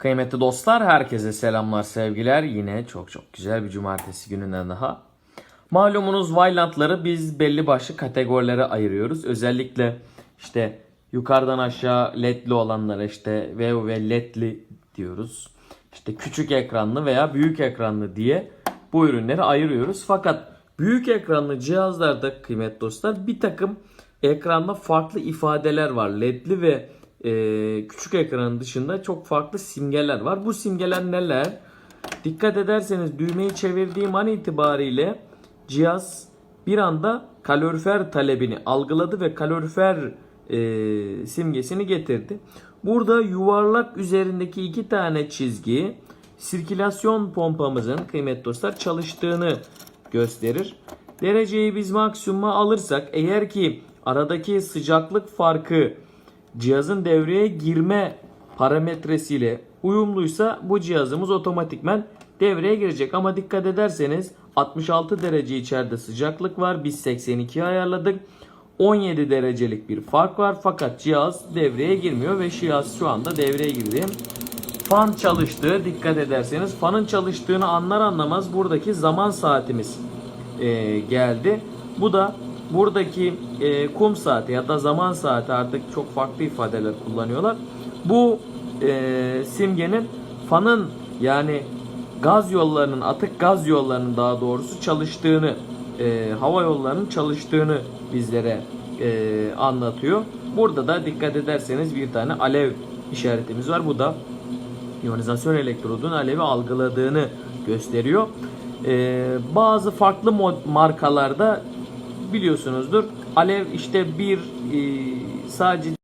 Kıymetli dostlar, herkese selamlar, sevgiler. Yine çok çok güzel bir cumartesi gününden daha. Malumunuz Vaylandları biz belli başlı kategorilere ayırıyoruz. Özellikle işte yukarıdan aşağı ledli olanlara işte VV ve ledli diyoruz. İşte küçük ekranlı veya büyük ekranlı diye bu ürünleri ayırıyoruz. Fakat büyük ekranlı cihazlarda kıymetli dostlar bir takım ekranda farklı ifadeler var. Ledli ve e, küçük ekranın dışında çok farklı simgeler var. Bu simgeler neler? Dikkat ederseniz düğmeyi çevirdiğim an itibariyle cihaz bir anda kalorifer talebini algıladı ve kalorifer e, simgesini getirdi. Burada yuvarlak üzerindeki iki tane çizgi sirkülasyon pompamızın kıymetli dostlar çalıştığını gösterir. Dereceyi biz maksimuma alırsak eğer ki aradaki sıcaklık farkı cihazın devreye girme parametresiyle uyumluysa bu cihazımız otomatikmen devreye girecek. Ama dikkat ederseniz 66 derece içeride sıcaklık var. Biz 82'ye ayarladık. 17 derecelik bir fark var fakat cihaz devreye girmiyor ve cihaz şu anda devreye girdi. Fan çalıştığı dikkat ederseniz fanın çalıştığını anlar anlamaz buradaki zaman saatimiz e, geldi. Bu da buradaki e, kum saati ya da zaman saati artık çok farklı ifadeler kullanıyorlar. Bu e, simgenin fanın yani gaz yollarının atık gaz yollarının daha doğrusu çalıştığını e, hava yollarının çalıştığını bizlere e, anlatıyor. Burada da dikkat ederseniz bir tane alev işaretimiz var. Bu da iyonizasyon elektrodun alevi algıladığını gösteriyor. E, bazı farklı markalarda biliyorsunuzdur. Alev işte bir e, sadece